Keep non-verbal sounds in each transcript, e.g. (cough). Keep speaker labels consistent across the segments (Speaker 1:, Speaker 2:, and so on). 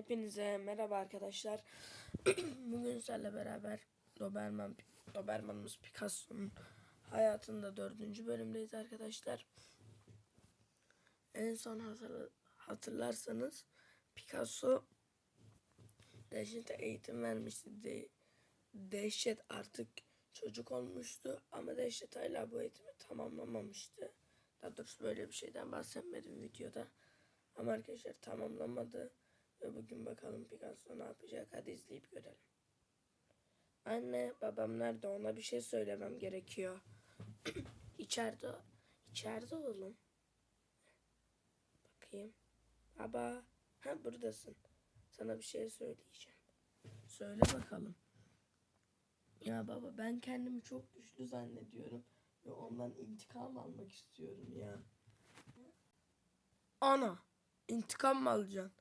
Speaker 1: Hepinize merhaba arkadaşlar. (clears throat) Bugün sizlerle beraber Doberman, Doberman'ımız Picasso'nun hayatında dördüncü bölümdeyiz arkadaşlar. En son hatırla- hatırlarsanız Picasso Dehşet'e eğitim vermişti. De- Dehşet artık çocuk olmuştu ama Dehşet hala bu eğitimi tamamlamamıştı. Daha doğrusu böyle bir şeyden bahsetmedim videoda. Ama arkadaşlar tamamlamadı. Ve bugün bakalım Picasso ne yapacak. Hadi izleyip görelim. Anne babam nerede ona bir şey söylemem gerekiyor. (clears throat) içeride. İçeride oğlum. Bakayım. Baba. Ha buradasın. Sana bir şey söyleyeceğim. Söyle bakalım. Ya baba ben kendimi çok güçlü zannediyorum. Ve ondan intikam almak istiyorum ya. Ana. intikam mı alacaksın?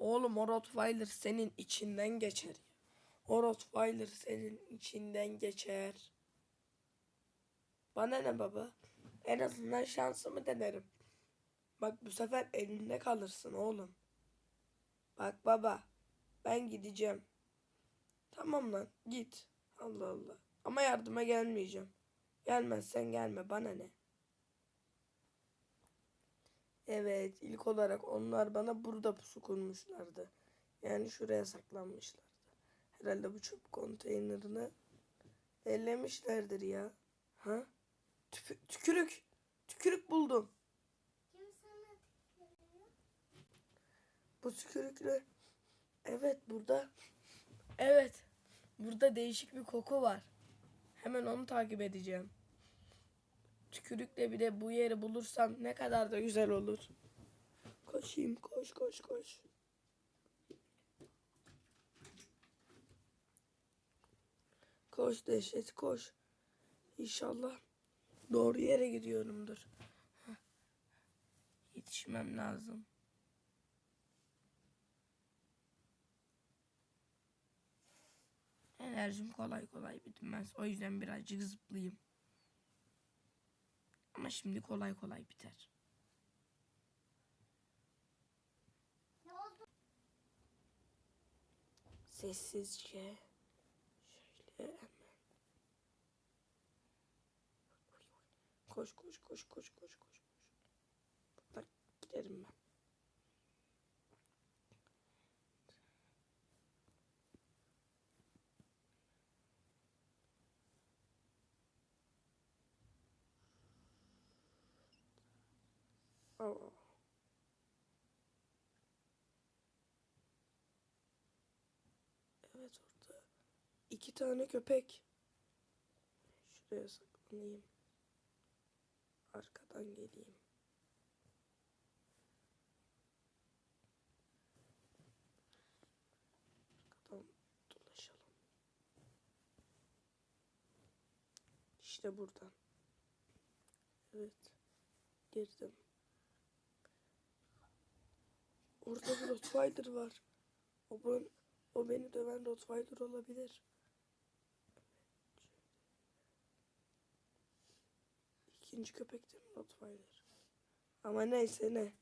Speaker 1: Oğlum o Rottweiler senin içinden geçer. O Rottweiler senin içinden geçer. Bana ne baba? En azından şansımı denerim. Bak bu sefer elinde kalırsın oğlum. Bak baba. Ben gideceğim. Tamam lan git. Allah Allah. Ama yardıma gelmeyeceğim. Gelmezsen gelme bana ne? Evet, ilk olarak onlar bana burada pusu kurmuşlardı. Yani şuraya saklanmışlardı. Herhalde bu çöp konteynerini ellemişlerdir ya. Ha? Tüfü- tükürük. Tükürük buldum.
Speaker 2: Kim sana tükürüyor?
Speaker 1: Bu tükürükle. Evet burada. Evet. Burada değişik bir koku var. Hemen onu takip edeceğim. Tükürükle bir de bu yeri bulursam ne kadar da güzel olur. Koşayım koş koş koş. Koş dehşet koş. İnşallah doğru yere gidiyorumdur. Yetişmem lazım. Enerjim kolay kolay bitmez. O yüzden birazcık zıplayayım. Ama şimdi kolay kolay biter. Sessizce şöyle hemen. Koş koş koş koş koş koş koş. Buradan giderim ben. Evet orada iki tane köpek. Şuraya saklanayım. Arkadan geleyim. Arkadan dolaşalım. İşte buradan. Evet. Girdim. Orada bir Rottweiler var. O, ben, o beni döven Rottweiler olabilir. İkinci köpek de mi Rottweiler? Ama neyse ne.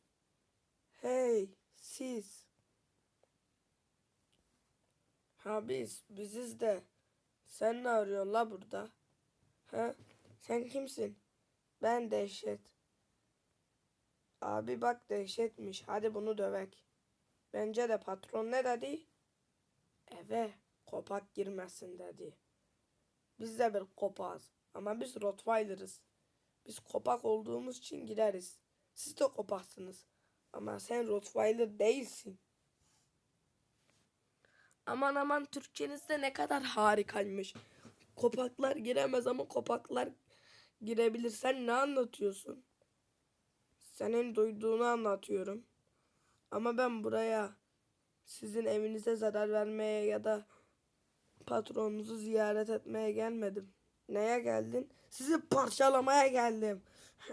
Speaker 1: Hey siz. Ha biz, biziz de. Sen ne arıyorsun la burada? Ha? Sen kimsin? Ben Dehşet. Abi bak dehşetmiş. Hadi bunu dövek. Bence de patron ne dedi? Eve kopak girmesin dedi. Biz de bir kopağız. Ama biz Rottweiler'ız. Biz kopak olduğumuz için gireriz. Siz de kopaksınız. Ama sen Rottweiler değilsin. Aman aman Türkçeniz de ne kadar harikaymış. Kopaklar giremez ama kopaklar girebilir. Sen ne anlatıyorsun? Senin duyduğunu anlatıyorum. Ama ben buraya sizin evinize zarar vermeye ya da patronunuzu ziyaret etmeye gelmedim. Neye geldin? Sizi parçalamaya geldim. (laughs)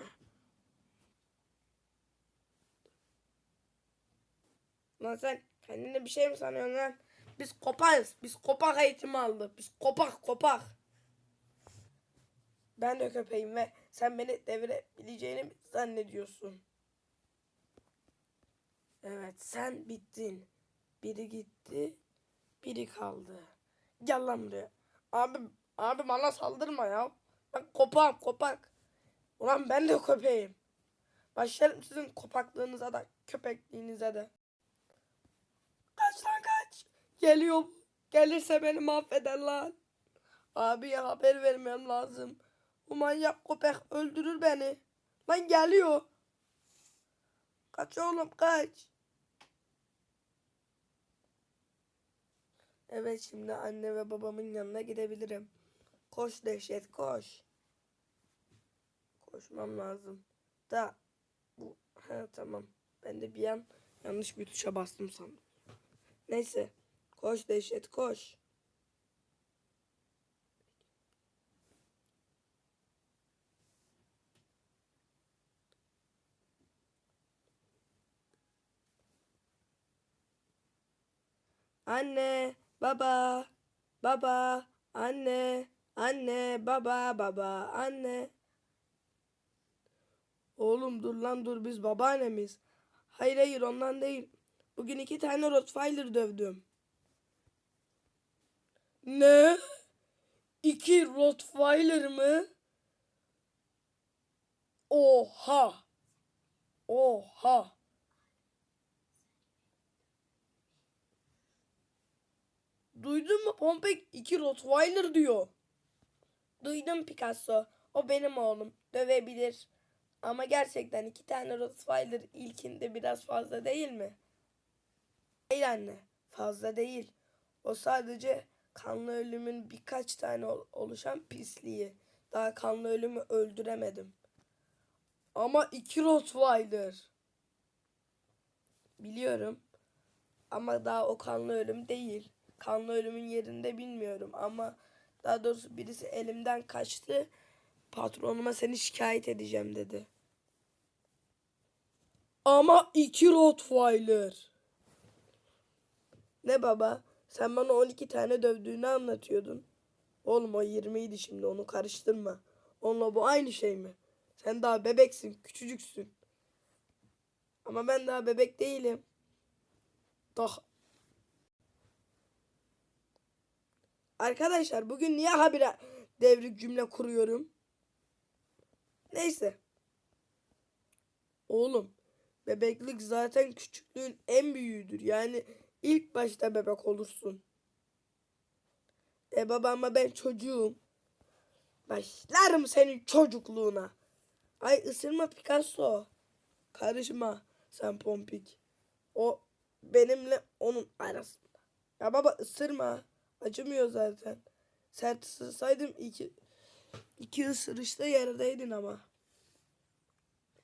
Speaker 1: Lan sen kendine bir şey mi sanıyorsun lan? Biz kopağız. Biz kopak eğitimi aldık. Biz kopak kopak. Ben de köpeğim ve sen beni devirebileceğini mi zannediyorsun? Evet sen bittin. Biri gitti. Biri kaldı. Gel lan buraya. Abi, abi bana saldırma ya. Ben kopağım kopak. Ulan ben de köpeğim. Başlarım sizin kopaklığınıza da köpekliğinize de. Kaç lan kaç. Geliyor. Gelirse beni mahveder lan. Abiye haber vermem lazım. Bu manyak köpek öldürür beni. Lan geliyor. Kaç oğlum kaç. Evet şimdi anne ve babamın yanına gidebilirim. Koş dehşet koş. Koşmam lazım. Da bu ha tamam. Ben de bir an yanlış bir tuşa bastım sandım. Neyse. Koş dehşet koş. Anne, baba, baba, anne, anne, baba, baba, anne. Oğlum dur lan dur biz babaannemiz. Hayır hayır ondan değil. Bugün iki tane Rottweiler dövdüm. Ne? İki Rottweiler mı? Oha. Oha. Duydun mu Pompek iki Rottweiler diyor. Duydum Picasso. O benim oğlum. Dövebilir. Ama gerçekten iki tane Rottweiler ilkinde biraz fazla değil mi? Hayır anne. Fazla değil. O sadece kanlı ölümün birkaç tane ol- oluşan pisliği. Daha kanlı ölümü öldüremedim. Ama iki Rottweiler. Biliyorum. Ama daha o kanlı ölüm değil. Kanlı ölümün yerinde bilmiyorum ama daha doğrusu birisi elimden kaçtı. Patronuma seni şikayet edeceğim dedi. Ama iki Rottweiler. Ne baba? Sen bana 12 tane dövdüğünü anlatıyordun. Oğlum o 20 idi şimdi onu karıştırma. Onunla bu aynı şey mi? Sen daha bebeksin, küçücüksün. Ama ben daha bebek değilim. Daha Arkadaşlar bugün niye habire devrik cümle kuruyorum? Neyse. Oğlum bebeklik zaten küçüklüğün en büyüğüdür. Yani ilk başta bebek olursun. E baba ama ben çocuğum. Başlarım senin çocukluğuna. Ay ısırma Picasso. Karışma sen Pompik. O benimle onun arasında. Ya baba ısırma. Acımıyor zaten. Sert ısırsaydım iki, iki ısırışta yerdeydin ama.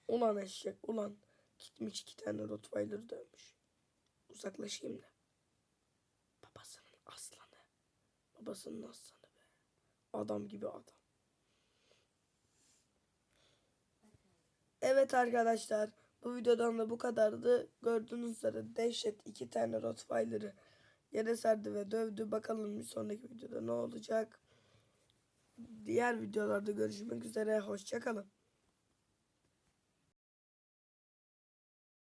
Speaker 1: Ulan eşek ulan. Gitmiş iki tane Rottweiler dövmüş. Uzaklaşayım da. Babasının aslanı. Babasının aslanı be. Adam gibi adam. Evet arkadaşlar. Bu videodan da bu kadardı. Gördüğünüz üzere dehşet iki tane Rottweiler'ı yere serdi ve dövdü. Bakalım bir sonraki videoda ne olacak. Diğer videolarda görüşmek üzere. Hoşçakalın.